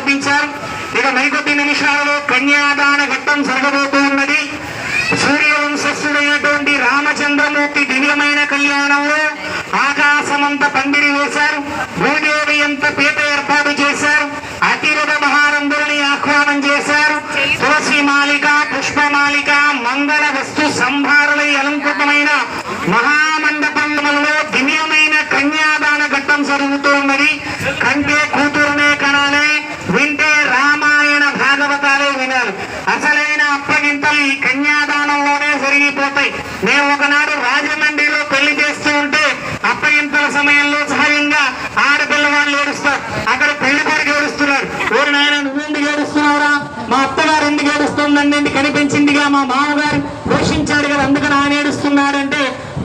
ప్రారంభించారు ఇక మరికొద్ది నిమిషాలలో కన్యాదాన ఘట్టం జరగబోతూ ఉన్నది సూర్యవంశస్థుడైనటువంటి రామచంద్రమూర్తి దివ్యమైన కళ్యాణంలో ఆకాశమంత పందిరి వేశారు. భూదేవి అంత పీట ఏర్పాటు చేశారు.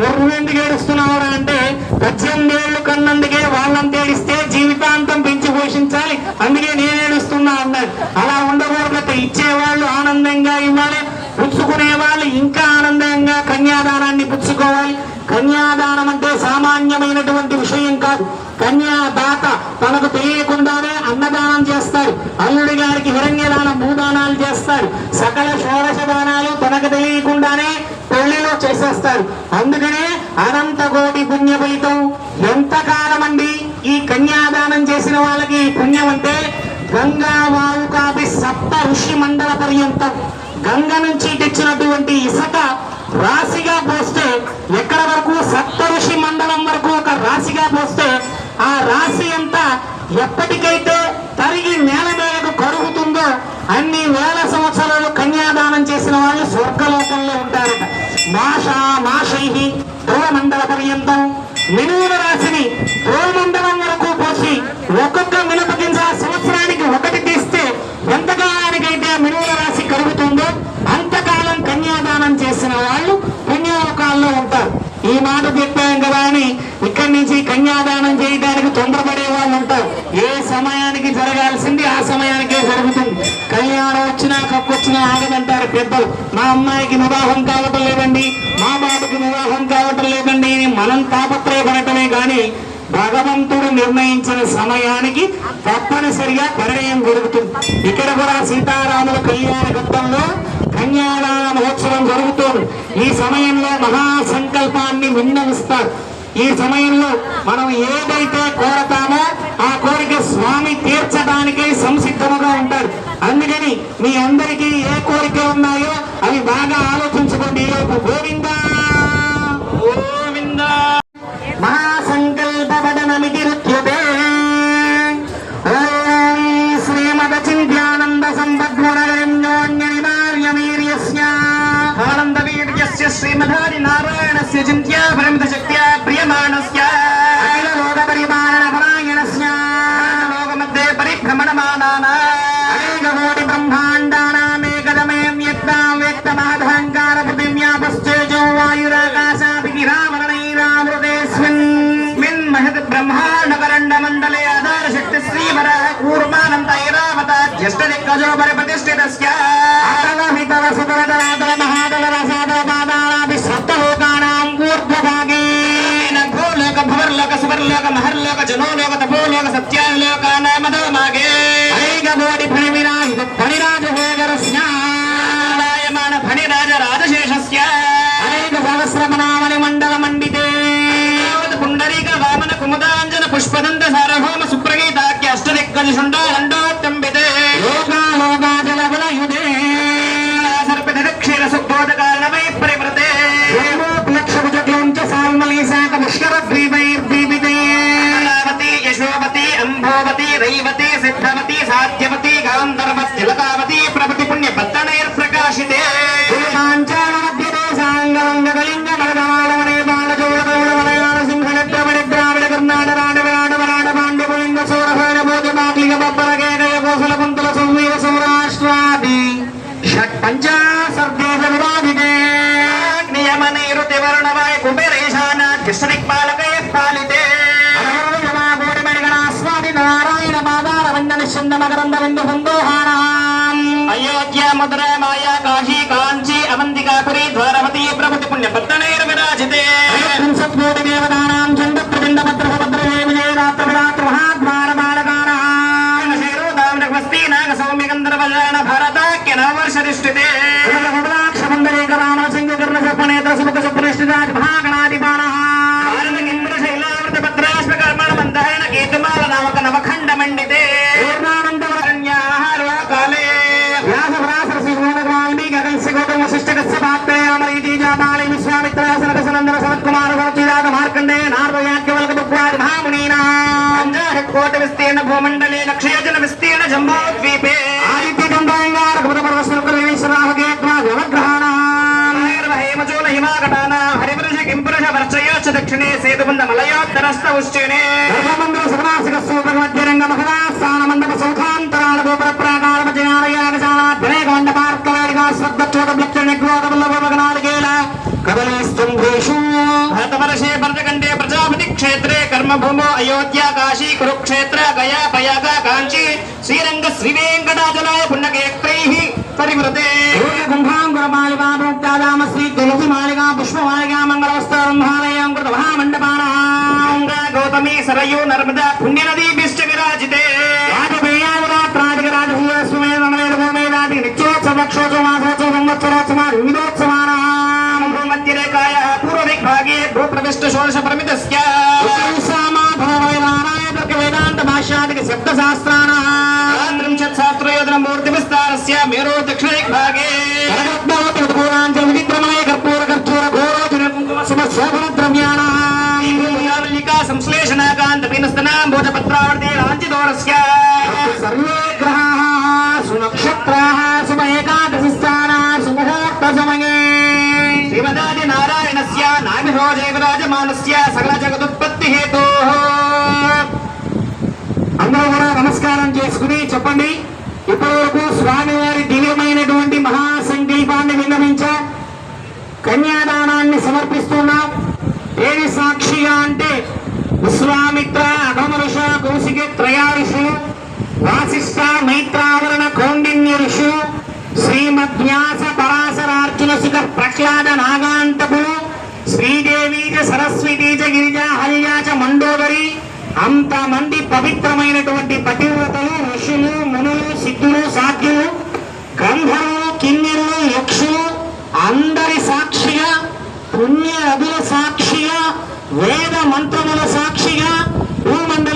ఏడుస్తున్నాడంటే నువ్వెందుకు అంటే పద్దెనిమిది ఏళ్ళు కన్నందుకే వాళ్ళని ఏడిస్తే జీవితాంతం పెంచి పోషించాలి. అందుకే నేను ఏడుస్తున్నా అన్నారు అలా ఉండకూడదు ఇచ్చేవాళ్ళు ఆనందంగా ఇవ్వాలి పుచ్చుకునే వాళ్ళు ఇంకా ఆనందంగా కన్యాదానాన్ని పుచ్చుకోవాలి. కన్యాదానం అంటే సామాన్యమైనటువంటి విషయం కాదు. కన్యాదాత తనకు తెలియకుండానే అన్నదానం చేస్తారు. అల్లుడి గారికి హిరణ్యదానం భూదానాలు చేస్తారు. సకల షోడశ దానాలు తనకు తెలియకుండా చేసేస్తారు అందుకనే అనంత కోటి పుణ్య ఫలితం ఎంతకాలం అండి ఈ కన్యాదానం చేసిన వాళ్ళకి పుణ్యం అంటే గంగా వావు కాపి సప్త ఋషి మండల పర్యంతం. గంగ నుంచి తెచ్చినటువంటి ఇసుక రాశిగా పోస్తే ఎక్కడ వరకు? సప్త ఋషి మండలం వరకు ఒక రాశిగా పోస్తే ఆ రాశి అంతా ఎప్పటికైతే తరిగి నేల మీదకు కరుగుతుందో అన్ని వేల సంవత్సరాలు కన్యాదానం చేసిన వాళ్ళు ధ్రువమండల పర్యంతం మినువుల రాశిని ద్రోమండలం వరకు పోసి ఒక్కొక్క మినప గింజ సంవత్సరానికి ఒకటి తీస్తే ఎంతకాలానికైతే ఆ మినువుల రాశి కలుగుతుందో అంతకాలం కన్యాదానం చేసిన వాళ్ళు పుణ్యలోకాల్లో ఉంటారు. ఈ మాట చెప్పాం కదా అని ఇక్కడి నుంచి కన్యాదానం చేయడానికి తొందరపడే వాళ్ళు ఉంటారు. ఏ సమయానికి జరగాల్సింది ఆ సమయానికే జరుగుతుంది. కళ్యాణం వచ్చినా కక్కొచ్చినా ఆగదంటారు పెద్దలు. మా అమ్మాయికి వివాహం కావటం లేదండి మా బాబుకి వివాహం కావటం లేదండి. మనం తాపత్రయపడటమే కానీ భగవంతుడు నిర్ణయించిన సమయానికి తప్పనిసరిగా పరిణయం జరుగుతుంది. ఇక్కడ కూడా సీతారాముల కళ్యాణ ఘట్టంలో కన్యాదాన మహోత్సవం జరుగుతుంది. ఈ సమయంలో మహాసంకల్పాన్ని విన్నవిస్తారు. ఈ సమయంలో మనం ఏదైతే కోరతామో ఆ కోరిక స్వామి తీర్చడానికై సంసిద్ధముగా ఉంటారు. అందుకని మీ అందరికీ ఏ కోరిక ఉన్నాయో అవి బాగా ఆలోచించుకోండి. ఈ గోవిందా नारायणस्य चिन्त्या परमितशक्त्या प्रियमाणस्य। अखिललोकपरिपालनपरायणस्य लोकमध्ये परिभ्रमणमानानां। अनेककोटिब्रह्माण्डानामेकदमयं यत्तां व्यक्तमहदहङ्कारपृथिव्यापश्चेजौ वायुराकाशाभिरामणैरामृतेऽस्मिन् मिन्महत् ब्रह्माण्डवरण्डमण्डले आधारशक्ति श्रीवरः कूर्मानं तैरावता ज्येष्ठदिग्गजो परिप्रतिष्ठितस्य महाद అష్టదిగ్గజ శుండాలండోత్తంబితే राजभागणादि మలయోత్తరస్థ ఉశ్చినే గర్భమందిర సుఖనాశక సూపక మధ్యరంగ మహదాస్థాన మండప సౌధాంతరాల గోపుర శ్రద్ధ చోట బల్లభగనాలికేల కదలేస్తుంభేషు భరతవర్షే భరతఖండే ప్రజాపతి క్షేత్రే కర్మభూమో అయోధ్య కాశీ కురుక్షేత్ర గయా ప్రయాగ కాంచీ. శ్రీరంగ శ్రీ వెంకటాచలాయ పుణ్యకేత్రై పరివృతే కుంభాంకుర మాలికా ప్రోక్తాదామ శ్రీ తులసి మాలికా పుష్పమాలికా మంగళవస్త్రంభాలయం కృత మహామండపానాం గంగా గౌతమి సరయూ నర్మదా పుణ్యనదీ బిష్ట విరాజితే. రాజపేయాదిరాత్రాదిక జయవిరాజమానస్య సకల జగదుత్పత్తి హేతో అందరూ కూడా నమస్కారం చేసుకుని చెప్పండి. ఇప్పటివరకు స్వామివారి దివ్యమైనటువంటి మహాసంకల్పాన్ని విన్నవించా. కన్యాదానాన్ని సమర్పిస్తున్నాం. ఏది సాక్షిగా అంటే విశ్వామిత్ర అగమరుష కౌశిక త్రయారుషులు వాసిష్ట మైత్రావరణ కౌండిన్య ఋషులు శ్రీమద్వ్యాస పరాశరార్జున సుఖ ప్రహ్లాద నాగాంతకులు శ్రీదేవి సరస్వతీజ గిరిజ హల్యా చ మండోదరి అంతమంది పవిత్రమైనటువంటి పతివ్రతలు ఋషులు మునులు సిద్ధులు సాధ్యులు గంధర్వులు కిన్నెరులు యక్షులు అందరి సాక్షిగా పుణ్య నదుల సాక్షిగా వేద మంత్రముల సాక్షిగా భూమండలం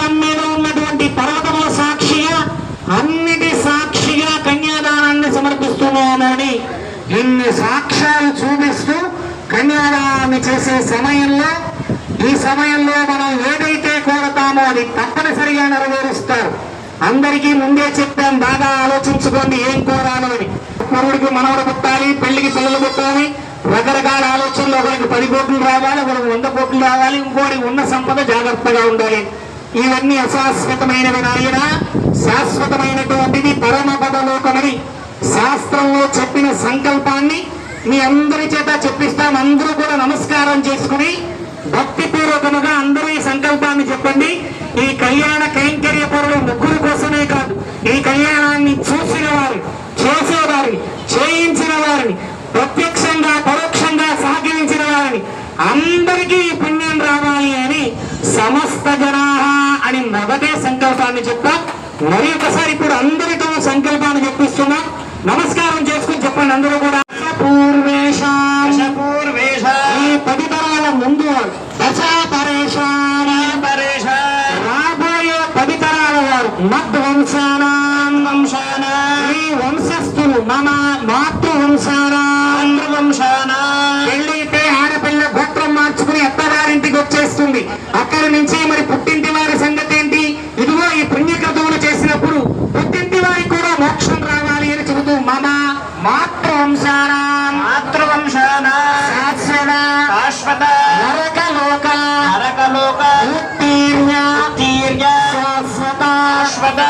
అన్నిటి సాక్షిగా కన్యాదానాన్ని సమర్పిస్తున్నామని ఇన్ని సాక్ష్యాలు చూపిస్తూ కన్యాదానాన్ని చేసే సమయంలో ఈ సమయంలో మనం ఏదైతే కోరతామో అది తప్పనిసరిగా నెరవేరుస్తారు. అందరికీ ముందే చెప్పాం బాగా ఆలోచించుకోండి ఏం కోరాలో అని. మనవుడికి మనవడు పుట్టాలి పెళ్ళికి పిల్లలు పుట్టాలి రకరకాల ఆలోచనలు ఒకరికి పది కోట్లు రావాలి ఒకరికి వంద కోట్లు రావాలి ఇంకోటి ఉన్న సంపద జాగ్రత్తగా ఉండాలి. ఇవన్నీ అశాశ్వతమైనవి నాయన. శాశ్వతమైనటువంటిది పరమ పదలోకమని శాస్త్రంలో చెప్పిన సంకల్పాన్ని మీ అందరి చేత చెప్పిస్తాం. అందరూ కూడా నమస్కారం చేసుకుని భక్తి పూర్వకముగా అందరూ ఈ సంకల్పాన్ని చెప్పండి. ఈ కళ్యాణ కైంకర్య పరులు ముగ్గురు కోసమే కాదు ఈ కళ్యాణాన్ని చూసిన వారు చేసేవారిని చేయించిన వారిని ప్రత్యక్షంగా పరోక్షంగా సహకరించిన వారిని అందరికీ ఈ పుణ్యం రావాలి అని సమస్త జనా అని మొదటే సంకల్పాన్ని చెప్పారు. మరి ఒకసారి ఇప్పుడు అందరితో సంకల్పాన్ని చెప్పిస్తున్నా. నమస్కారం చేసుకుని చెప్పండి అందరూ కూడా. శాశ్వత శాశ్వత నరక లోక నరకలోక ఉత్తీర్ణ తీర్య శాశ్వత. శాశ్వత.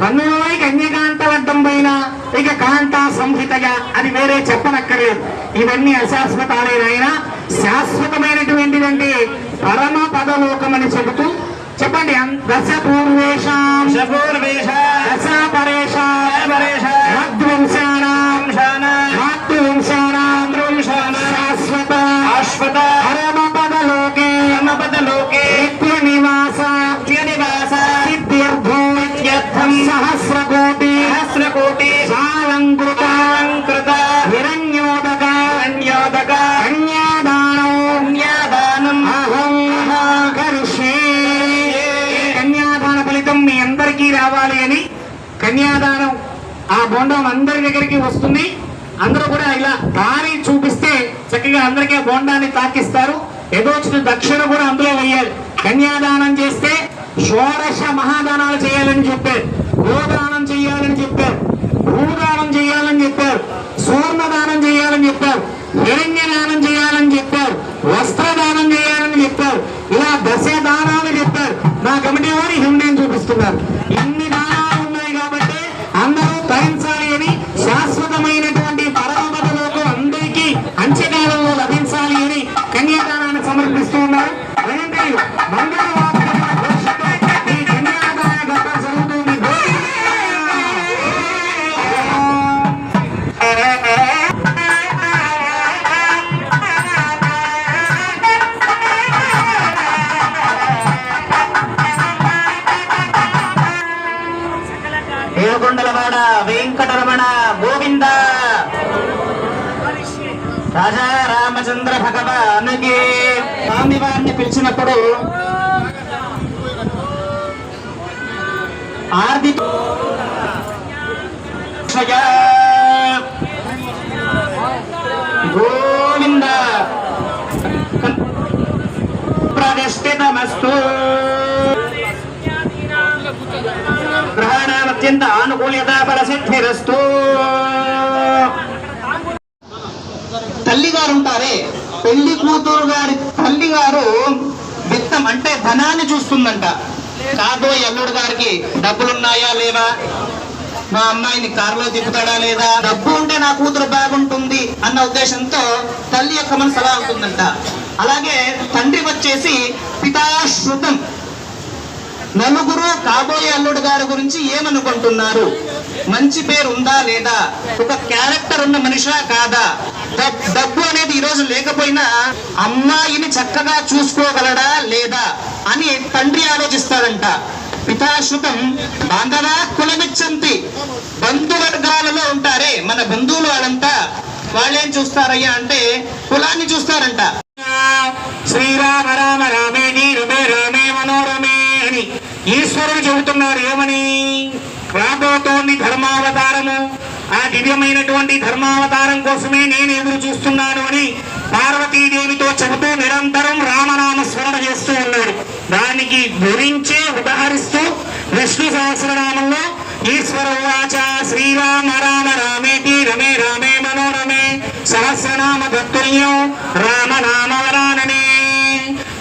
కన్నులోని కన్యకాంతవడ్డం పైన ఇక కాంతా సంహితగా అది వేరే చెప్పనక్కర్లేదు. ఇవన్నీ అశాశ్వతాలైన శాశ్వతమైనటువంటిదంటే పరమ పదలోకమని చెబుతూ చెప్పండి. దశ పూర్వేషాం శపూర్వేష దశ పరేషాం పరేష మాతృవంశానాం శాశ్వత శాశ్వత బోండం అందరి దగ్గరికి వస్తుంది. అందరూ కూడా ఇలా దారి చూపిస్తే చక్కగా అందరికీ బోండాన్ని తాకిస్తారు. ఏదోచిన దక్షిణ కూడా అందులో వేయాలి కన్యాదానం చేస్తే షోడశ మహాదానాలు చేయాలని చెప్పారు. గోదానం చేయాలని చెప్పారు. భూదానం చేయాలని చెప్పారు. సూర్ణదానం చేయాలని చెప్పారు. హిరణ్య దానం చేయాలని చెప్పారు. వస్త్రదానం చేయాలని చెప్పారు. ఇలా దశ దానాలు చెప్పారు. నా కమిటీ వారి హిందీని చూపిస్తున్నారు. ఇన్ని అత్యంత ఆనుకూల్యత ప్రసిద్ధిరస్తూ తల్లి గారు ఉంటారే పెళ్ళి కూతురు గారి తల్లి గారు విత్తం అంటే ధనాన్ని చూస్తుందంట. కాదో అల్లుడు గారికి డబ్బులున్నాయా లేవా మా అమ్మాయిని కారులో తిప్పుతాడా లేదా? డబ్బు ఉంటే నా కూతురు బాగుంటుంది అన్న ఉద్దేశంతో తల్లి యొక్క మనసు అలా ఉంటుందంట. అలాగే తండ్రి వచ్చేసి పితాశ్రుతం. నలుగురు కాబోయే అల్లుడు గారి గురించి ఏమనుకుంటున్నారు? మంచి పేరు ఉందా లేదా? ఒక క్యారెక్టర్ ఉన్న మనిషా కాదా? డబ్బు అనేది ఈ రోజు లేకపోయినా అమ్మాయిని చక్కగా చూసుకోగలడా లేదా అని తండ్రి ఆలోచిస్తాడంట. పితాశ్రుతం బాంధవా కులమిచ్చంతి. బంధువర్గాలలో ఉంటారే. మన బంధువులు వాళ్ళంతా వాళ్ళేం చూస్తారయ్యా అంటే కులాన్ని చూస్తారంట. శ్రీరామ రామ రామే రమే రామే మనోరమే. ఈశ్వరుడు చెబుతున్నారు ఏమని? రాబోతోంది ధర్మావతారము. ఆ దివ్యమైనటువంటి ధర్మావతారం కోసమే నేను ఎదురు చూస్తున్నాను అని పార్వతీదేవితో చెబుతూ నిరంతరం రామనామ స్మరణ చేస్తూ ఉన్నాడు. దానికి గురించే ఉదహరిస్తూ విష్ణు సహస్రనామంలో ఈశ్వర వాచ శ్రీరామ రామ రామేతి రమే రామే మనోరమే సహస్రనామ తత్తుల్యం రామనామవరాననే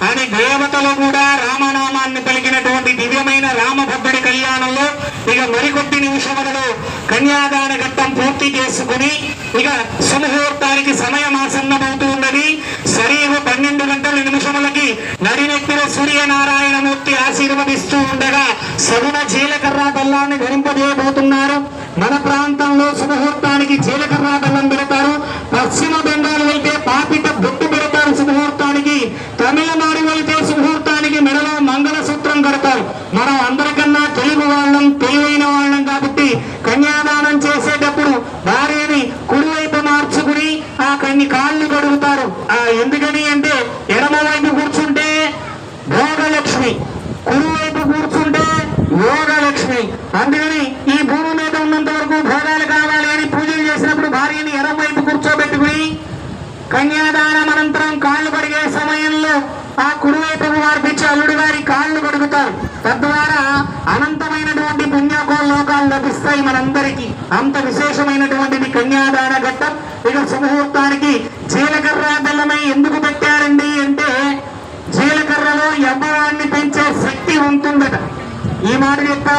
అని దేవతలు కూడా రామనామాన్ని పలికినటువంటి దివ్యమైన రామభద్రుడి కళ్యాణంలో ఇక మరికొద్ది నిమిషములలో కన్యాదాన ఘట్టం పూర్తి చేసుకుని ఇక సుముహూర్తానికి సమయం ఆసన్నమవుతూ ఉన్నది. సరీవు పన్నెండు గంటల నిమిషములకి నడినెత్తిన సూర్యనారాయణమూర్తి ఆశీర్వదిస్తూ ఉండగా సగుణ జీలకర్ర బెల్లాన్ని ధరింపజేయబోతున్నారు. మన ప్రాంతంలో సుముహూర్తానికి జీలకర్ర బెల్లం పెడతారు. పశ్చిమ బెంగాల్ వెళ్తే పాపిట బొట్టు పెడతారు. శుభముహూర్తానికి తమిళనాడు వెళ్తే శుభముహూర్తానికి మెడలో మంగళసూత్రం కడతారు. మనం అందరికన్నా తెలుగు వాళ్ళం తెలివైన వాళ్ళం కాబట్టి కన్యాదానం చేసే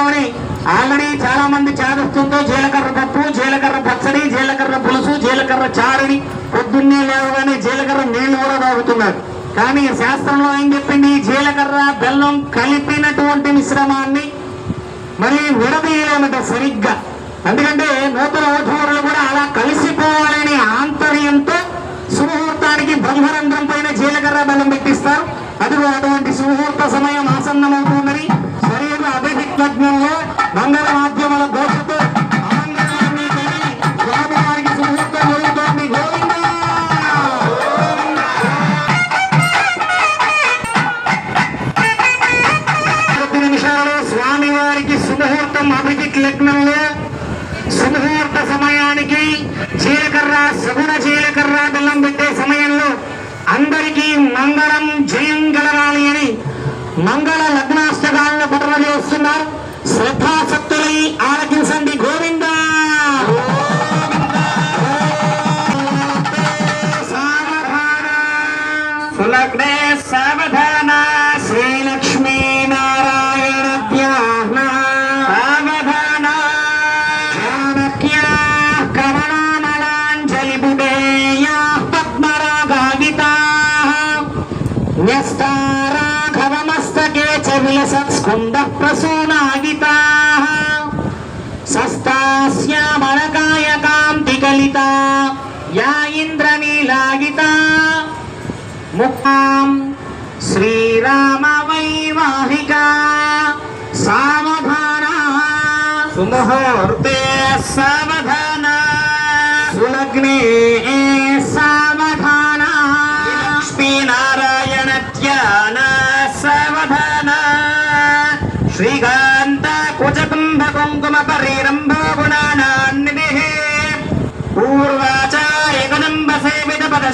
మాట ఆల్రెడీ చాలా మంది చాదస్తంతో జీలకర్ర పప్పు జీలకర్ర పచ్చడి జీలకర్ర పులుసు జీలకర్ర చారుని పొద్దున్నే లేవగానే జీలకర్ర నీళ్ళు కూడా తాగుతున్నారు. కానీ శాస్త్రంలో ఏం చెప్పింది? జీలకర్ర బెల్లం కలిపినటువంటి మిశ్రమాన్ని మరి విడదీయలేమట సరిగ్గా. ఎందుకంటే నూతన ఓటూరులు కూడా అలా కలిసిపోవాలనే ఆంతర్యంతో సుముహూర్తానికి బ్రహ్మరంధ్రం పైన జీలకర్ర బెల్లం పెట్టిస్తారు. అదిగో అటువంటి సుముహూర్త సమయం ఆసన్నమవుతుందని శరీర అభిజ్ఞంలో మంగళ మాధ్యమాల దోషతో అమంగళాన్ని స్వామివారికి సుముహూర్తం అభిజిత్ లగ్నంలో సుముహూర్త సమయానికి జీలకర్ర సగుణ జీలకర్ర బెల్లం పెట్టే సమయంలో అందరికీ మంగళం జయం కలగాలి అని మంగళ లగ్నాష్టకాలను పట్ల చేస్తున్నారు. శ్రద్ధాసక్తులై ఆలకించండి గోవింద. సులగ్నే సావధాన. శ్రీలక్ష్మీ నారాయణ ధ్యాన సావధాన. చాణక్య కమలామలాంజలి బుడేయా పద్మరాగాగితా న్యస్తారాఘవమస్తకే చ విలసత్స్కుంద ప్రసూనాగితా. సస్తాస్యామలకాయ కాంతి కలితా యా ఇంద్రనీలాగితా. ముఖాం శ్రీరామ వైవాహిక సావధాన సుముహూర్తే సావధాన. సులగ్నే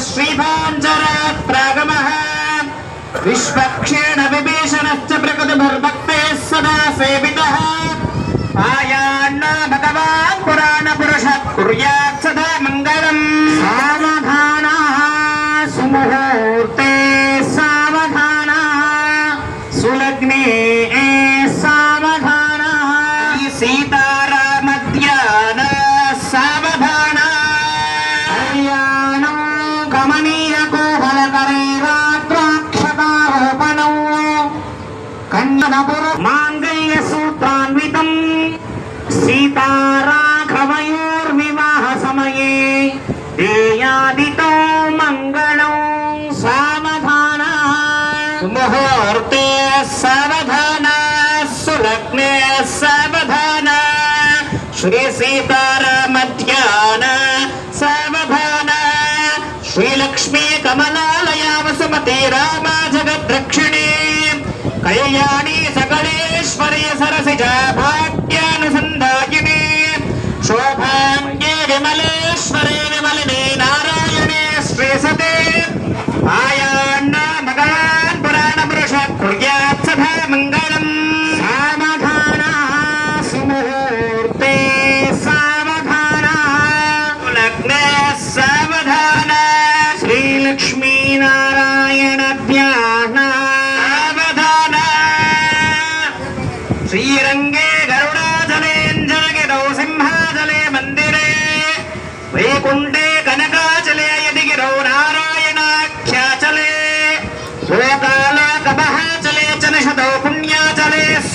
श्रीपाञ्जरात् प्रागमः विश्वक्षेण विभीषणश्च प्रकृतिभर्भक्तेः सदा सेवितः। आयान्न भगवान् पुराणपुरुषः कुर्यात् सदा मंगल सावधानाः सुमः। సీతారాఘవయోర్వివాహ సమయే దేయాదితో మంగళం సావధాన ముహూర్తే సావధాన సులగ్నే సావధాన శ్రీ సీతారామ ధ్యాన సావధాన శ్రీలక్ష్మీ కమలాలయా వసుమతి రామా జగద్రక్షిణి కళ్యాణి సకళేశ్వరి సరసిజ భాగ్యానుసంధాయిని శోభాంగే విమలేశ్వరి విమలిని నారాయణే శ్రీసతే ఆయ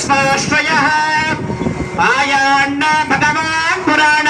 పుణ్యాచలే స్వాశ్రయः ఆయాన్న భగవాన్ పురాణ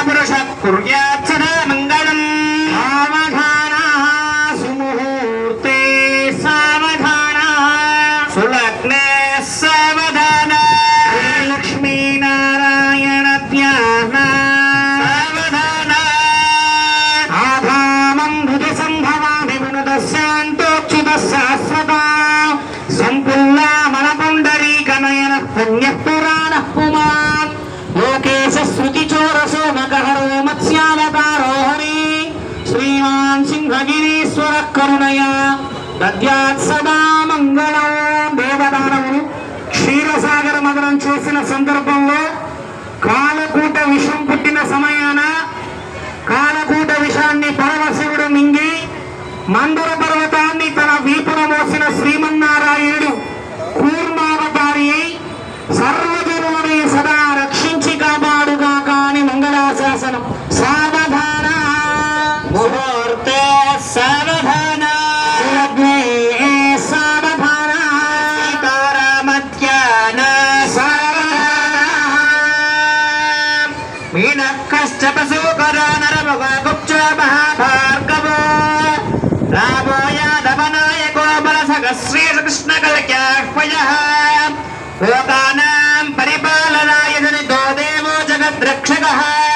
మందర పర్వతాన్ని తన వీపున మోసిన శ్రీమన్నారాయణుడు కూర్మావతారి సర్వ